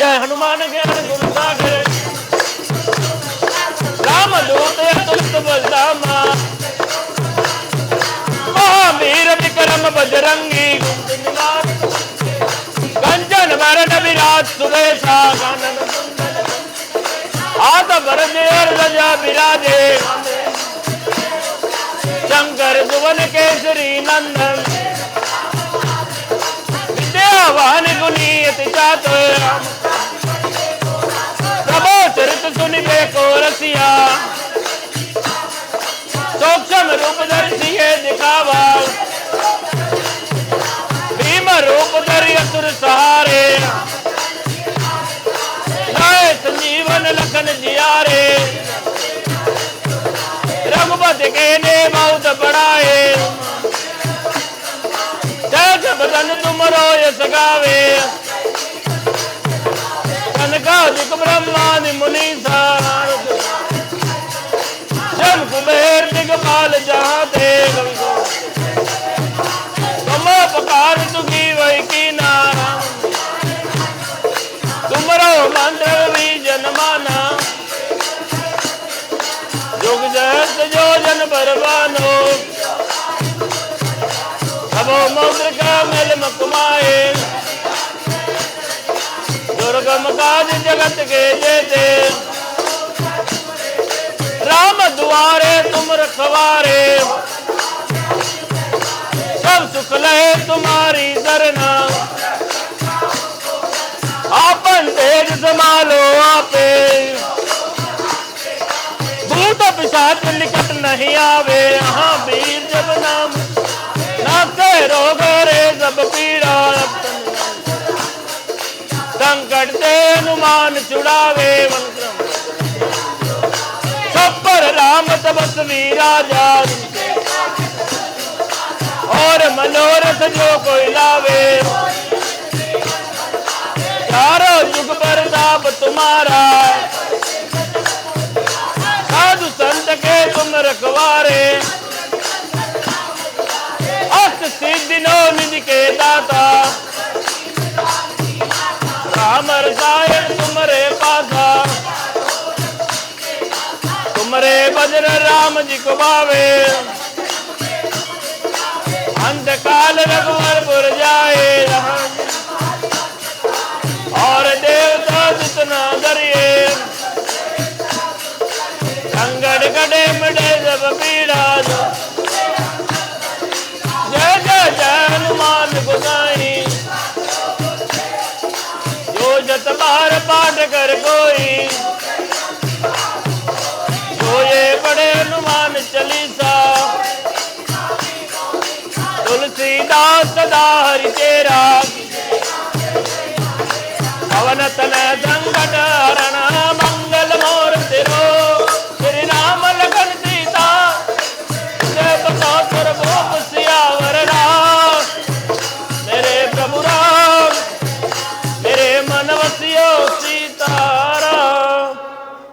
ਜੈ ਹਨੂਮਾਨ ਗਿਆਨ ਗੁਰੂ ਸਾਗਰ ਰਾਮ ਦੂਤ ਅਤੁਲਿਤ ਬਲਦਾਮਾ ਮਹਾਵੀਰ ਵਿਕਰਮ ਬਜਰੰਗੀ ਗੁੰਦ ਨਿਵਾਸ ਕੰਚਨ ਵਰਨ ਵਿਰਾਜ ਸੁਵੇਸ਼ਾ ਕਾਨਨ ਆਦ ਬਰਦੇਰ ਰਜਾ ਵਿਰਾਜੇ शंकर भुवन केसरी नंदन विद्यावान गुनीत ਰਤ ਸੁਨ ਕੇ ਕੋ ਰਸਿਆ ਸੋਖਮ ਰੂਪ ਦਰਸੀਏ ਦਿਖਾਵਾ। ਭੀਮ ਰੂਪ ਦਰਿ ਅਸੁਰ ਸਹਾਰੇ। ਨਾਇ ਸੰਜੀਵਨ ਲਖਨ ਜਿਆਰੇ। ਰਘੁਪਤ ਕੇ ਨੇ ਮੌਤ ਬੜਾਏ। ਤੇਜ ਬਦਨ ਤੁਮਰੋ ਇਸ ਗਾਵੇ ਨਾਨਕ ਬ੍ਰਹਮਾ ਨੇ ਮੁਨੀ ਸਾਰਦ ਜਮ ਕੁਬੇਰ ਨਿਗਪਾਲ ਜਹਾਂ ਤੇ ਗੰਗੋ ਤੁਮਾ ਪਕਾਰ ਤੁਗੀ ਵੈ ਕੀ ਨਾਮ ਤੁਮਰੋ ਮੰਦਰ ਵੀ ਜਨਮਾਨਾ ਜੁਗ ਜਗਤ ਜੋ ਜਨ ਪਰਵਾਨੋ ਸਭੋ ਮੌਦਰ ਕਾ ਮਿਲ ਮਕਮਾ जगत के जेते राम दुआरे तुम रखवारे सब सुख लहे तुम्हारी दरना आपन तेज संभालो आपे भूत पिशाच निकट नहीं आवे हाँ वीर ਸੇ ਨੁਮਾਨ ਛੁੜਾਵੇ ਵੰਕਰਮ ਸਭਰ ਰਾਮ ਤਬਸ ਵੀਰਾ ਜਾਨ। ਔਰ ਮਨੋਰਥ ਜੋ ਕੋਈ ਲਾਵੇ। ਸਾਰਾ ਯੁਗ ਪ੍ਰਤਾਪ ਤੁਮਾਰਾ। ਸਾਧੂ ਸੰਤ ਕੇ ਤੁਮ ਰਖਵਾਰੇ। ਅਸ ਸਿੱਧਿ ਨੋ ਨਿਜ ਕੇ ਦਾਤਾ। ਹਰੇ ਭਜਨ RAM ਜੀ ਕੋ ਭਾਵੇ। ਅੰਤ ਕਾਲ ਰਘੁਵਰਪੁਰ ਜਾਏ। ਰਹਾਂਗੇ ਔਰ ਦੇਵਤਾ ਜਿਤਨਾ ਦਰਿਏ। ਸੰਗੜ ਕੜੇ ਮੜੇ ਜਬ ਪੀੜਾ ਜੈ। ਜੈ ਜੈ ਹਨੂਮਾਨ ਗੁਸਾਈ ਜੋ ਜਤ ਬਾਰ ਪਾਠ ਕਰ ਕੋਈ। ਦਾਸ ਦਾਰ ਤੇਰਾ ਪਵਨ ਤਨ